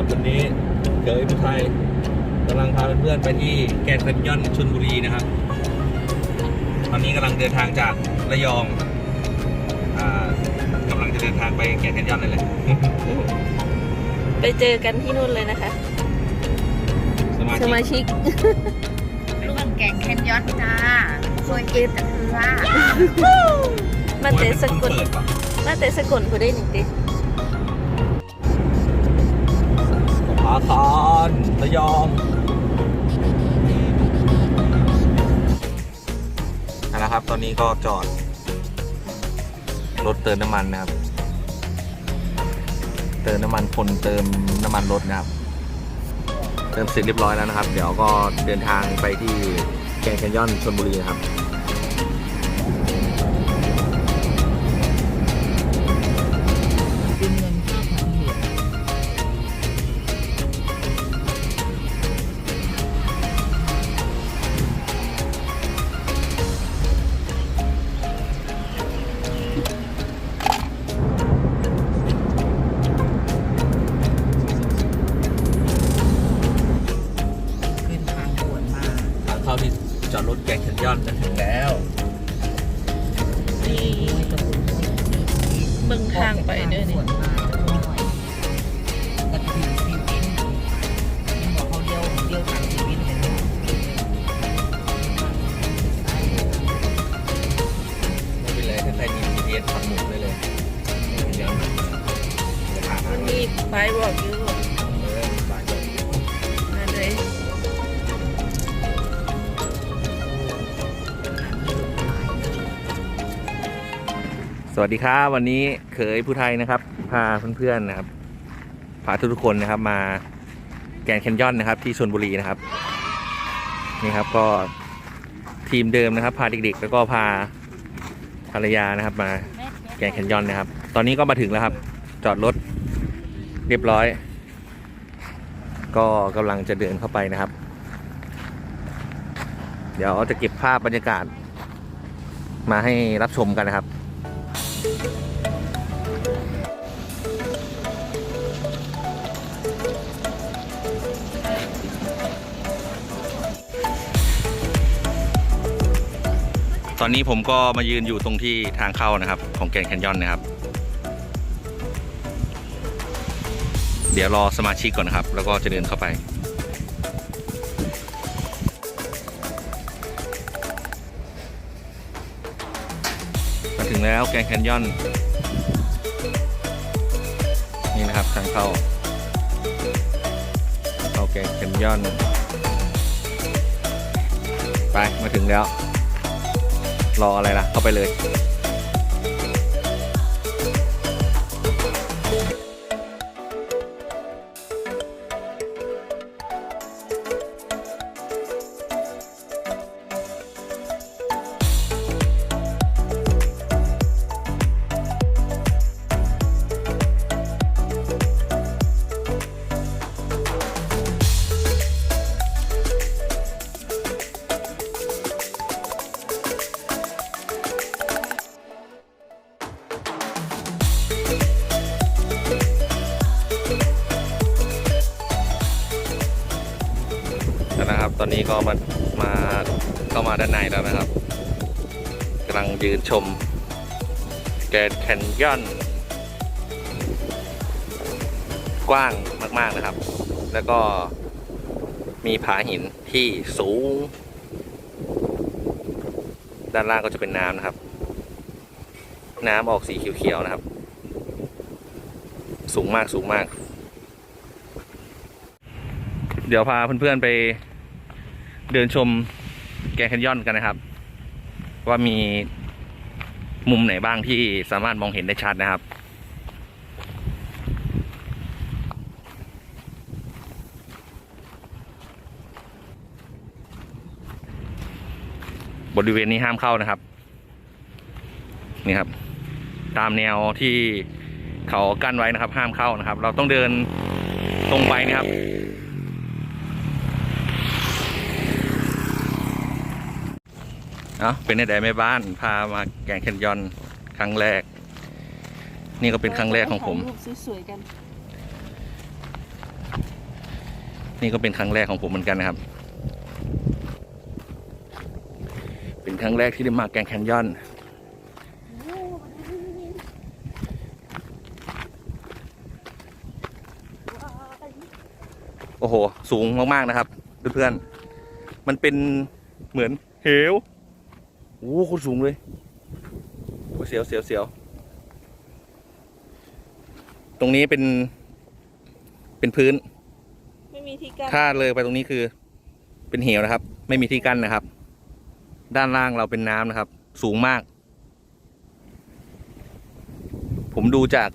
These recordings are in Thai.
ครับวันนี้เจอพี่ไทยกำลังพาเพื่อนๆไปที่แกรนด์แคนยอนชลบุรีนะครับ ตอนนี้กำลังเดินทางจากระยองอ่ากำลังจะเดินทางไปแกรนด์แคนยอนเลยแหละไปเจอกันที่นู่นเลยนะคะ สมาสมาชิกชิกร่วมแก่งแคนยอนจ้าช่วยเก็บตะเคือมาเตะสกลเปิดปะมาเตะสกลผู้ได้หนึ่งติ ผาทานระยองเอาละครับ ตอนนี้ก็จอด รถเติมน้ำมันนะครับ เติมน้ำมันคนเติมน้ำมันรถนะครับ เติมเสร็จเรียบร้อยแล้วนะครับ เดี๋ยวก็เดินทางไปที่แกรนด์แคนยอนชลบุรีนะครับ ข้างไปเด้อนี่ วัสดีครับวันนี้เขยผู้ไทยนะครับ พาเพื่อนๆนะครับ พาทุกๆคนนะครับมาแกนแคนยอนนะครับ ที่ชลบุรีนะครับ นี่ครับก็ทีมเดิมนะครับ พาเด็กๆ แล้วก็พาภรรยานะครับ มาแกนแคนยอนนะครับ ตอนนี้ก็มาถึงแล้วครับ จอดรถเรียบร้อย ก็กำลังจะเดินเข้าไปนะครับ เดี๋ยวจะเก็บภาพบรรยากาศ มาให้รับชมกันนะครับ ตอนนี้ผมก็มายืนอยู่ตรงที่ทางเข้านะครับ ของแกนแคนยอนนะครับ เดี๋ยวรอสมาชิกก่อนนะครับ แล้วก็จะเดินเข้าไป มาถึงแล้วแกรนแคนยอน นี่นะครับทางเข้าเข้าแกรนแคนยอน ไปมาถึงแล้ว รออะไรล่ะ เข้าไปเลย นี้ก็มามาเข้ามาด้านในแล้วนะครับกำลังยืนชมแกรนแคนยอนกว้างมากๆนะครับ แล้วก็มีผาหินที่สูง ด้านล่างก็จะเป็นน้ำนะครับ น้ำออกสีเขียวๆนะครับ สูงมากสูงมาก เดี๋ยวพาเพื่อนๆไป เดินชมแกนแคนยอนกันนะครับ ว่ามีมุมไหนบ้างที่สามารถมองเห็นได้ชัดนะครับ บริเวณนี้ห้ามเข้านะครับ นี่ครับ ตามแนวที่เขากั้นไว้นะครับ ห้ามเข้านะครับ เราต้องเดินตรงไปนะครับ เอาเป็นไดแม่บ้านพามาแกงแคนยอนครั้งแรก นี่ก็เป็นครั้งแรกของผม ถ่ายรูปสวยๆกันนี่ก็เป็นครั้งแรกของผมเหมือนกันนะครับ เป็นครั้งแรกที่ได้มาแกรนด์แคนยอน โอ้โห สูงมาก ๆ นะครับ เพื่อนๆ มันเป็นเหมือนเหว โอ้โหโคตรสูงเลยโอ้เสียวเสียวเสียวตรงนี้เป็น เป็นพื้น ไม่มีที่กั้นถ้าเลยไปตรงนี้คือ เป็นเหวนะครับ ไม่มีที่กั้นนะครับ ด้านล่างเราเป็นน้ำนะครับ สูงมาก ผมดูจาก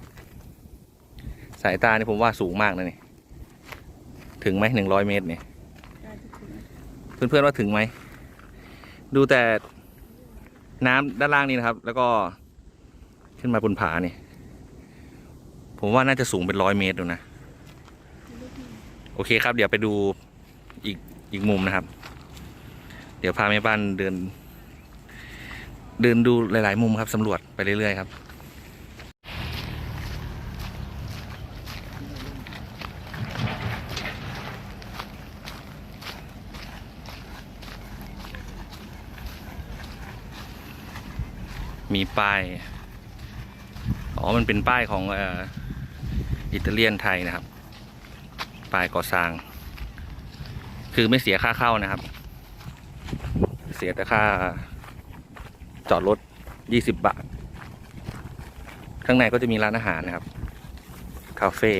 สายตานี่ผมว่าสูงมากนะนี่ ถึงไหมหนึ่งร้อยเมตรเนี่ย เพื่อนๆว่าถึงไหม ดูแต่ น้ำด้านล่างนี่นะครับ แล้วก็ขึ้นมาบนผาเนี่ยผมว่าน่าจะสูงเป็นร้อยเมตรดูนะ โอเคครับ เดี๋ยวไปดูอีกอีกมุมนะครับ เดี๋ยวพาแม่บ้านเดิน เดินดูหลาย ๆ มุมครับสำรวจไปเรื่อย ๆ ครับ มีป้าย อ๋อ มันเป็นป้ายของอิตาเลียนไทยนะครับ ป้ายก่อสร้าง คือไม่เสียค่าเข้านะครับ เสียแต่ค่าจอดรถยี่สิบบาท ข้างในก็จะมีร้านอาหารนะครับ คาเฟ่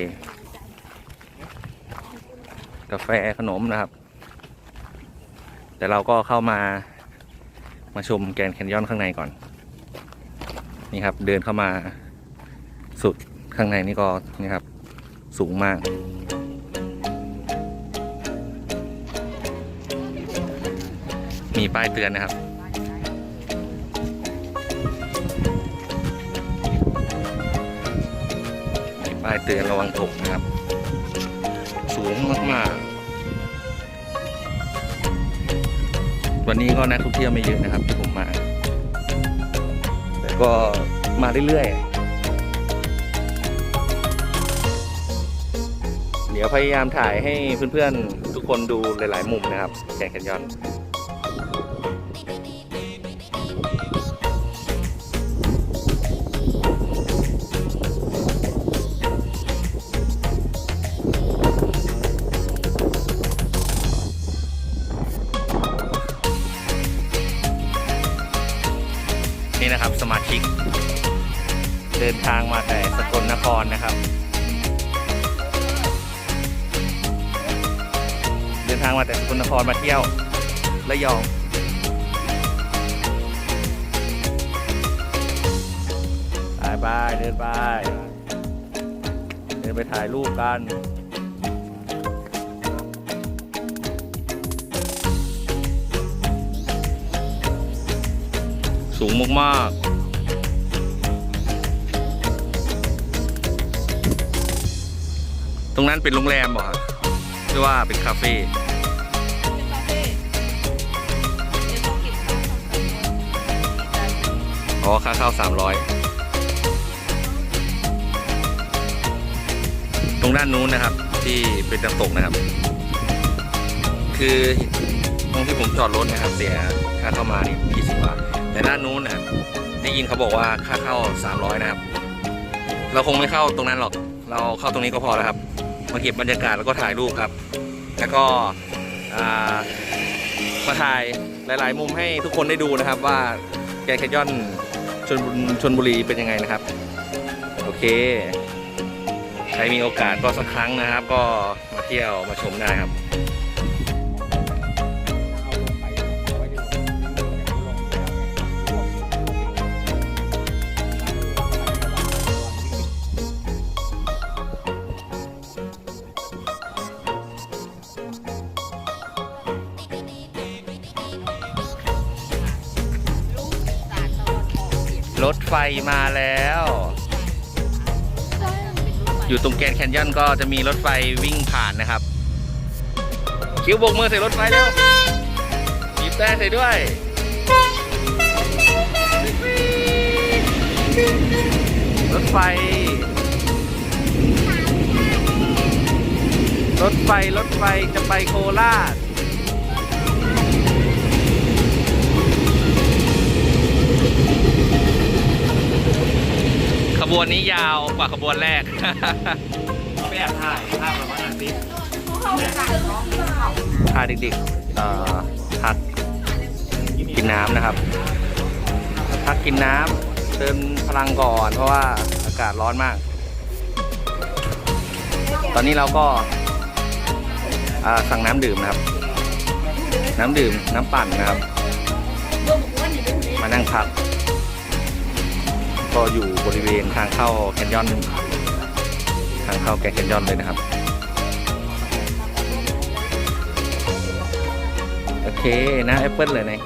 กาแฟขนมนะครับ แต่เราก็เข้ามามาชมแกนแคนยอนข้างในก่อน นี่ครับ เดินเข้ามาสุดข้างในนี่ก็นี่ครับ สูงมาก มีป้ายเตือนนะครับมีป้ายเตือนระวังตกนะครับ สูงมากๆ วันนี้ก็นักท่องเที่ยวไม่เยอะนะครับที่ผมมา ก็มาเรื่อยๆ เดี๋ยวพยายามถ่ายให้เพื่อนๆ ทุกคนดูหลายๆ มุมนะครับแก่งแคนยอน ทางมาแต่สกลนครมาเที่ยวระยอง ไปไปเดินไป เดินไปถ่ายรูปกัน สูงมากๆตรงนั้นเป็นโรงแรมเหรอหรือว่าเป็นคาเฟ่ อ๋อ ค่าเข้าสามร้อยตรงด้านนู้นนะครับ ที่เป็นน้ำตกนะครับ คือตรงที่ผมจอดรถนะครับ เสียค่าเข้ามานี่ยี่สิบบาทแต่ด้านนู้นน่ะได้ยินเขาบอกว่าค่าเข้าสามร้อยนะครับ เราคงไม่เข้าตรงนั้นหรอก เราเข้าตรงนี้ก็พอแล้วครับมาเก็บบรรยากาศแล้วก็ถ่ายรูปครับ แล้วก็มาถ่ายหลาย ๆ มุมให้ทุกคนได้ดูนะครับว่าแกนแคนยอน ชนบุรีชนบุรีเป็นยังไงนะครับ โอเค ใครมีโอกาสก็สักครั้งนะครับ ก็มาเที่ยวมาชมได้ครับ รถไฟมาแล้ว อยู่ตรงแกนแคนยอนก็จะมีรถไฟวิ่งผ่านนะครับ คิวโบกมือใส่รถไฟแล้วบีบแต่ใส่ด้วยรถไฟ รถไฟ รถไฟจะไปโคราช ขบวนนี้ยาวกว่าขบวนแรกไม่อยถ่ายภาพแบบว่าติดพาเด็กๆเอ่อพักกินน้ำนะครับ พักกินน้ำเติมพลังก่อน เพราะว่าอากาศร้อนมาก ตอนนี้เราก็อ่าสั่งน้ำดื่มนะครับ น้ำดื่มน้ำปั่นนะครับ มานั่งพัก ก็อยู่บริเวณทางเข้าแคนยอน ทางเข้าแกรนด์แคนยอนเลยนะครับ โอเคนะแอปเปิลเลยนะ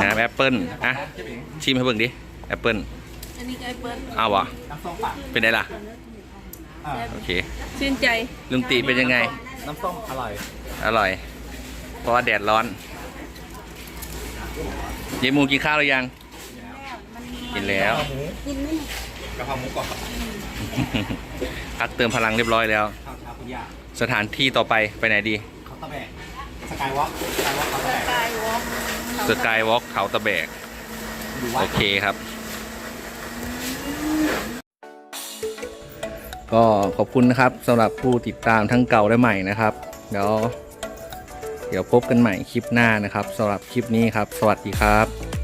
น้ำแอปเปิลอะชิมให้เบิ่งดิแอปเปิลอันนี้ก็ไอ้เปิ้ลเอาวะน้ำส้มปั่นเป็นไงล่ะอ่าโอเค ชื่นใจ ลุงตีเป็นยังไง น้ำส้มอร่อย อร่อย เพราะว่าแดดร้อน เยายมูกินข้าวหรือยัง กินแล้วกะเพราหมูกรอบพักเติมพลังเรียบร้อยแล้ว ข้าวเช้าคุณย่าสถานที่ต่อไปไปไหนดี เขาตะแบกสกายวอล์กสกายวอล์กเขาตะแบกกายวอล์กสกายวอล์กเขาตะแบกดูว่าโอเคครับ ก็ขอบคุณนะครับสำหรับผู้ติดตามทั้งเก่าและใหม่นะครับ เดี๋ยว เดี๋ยวพบกันใหม่คลิปหน้านะครับสำหรับคลิปนี้ครับ สวัสดีครับ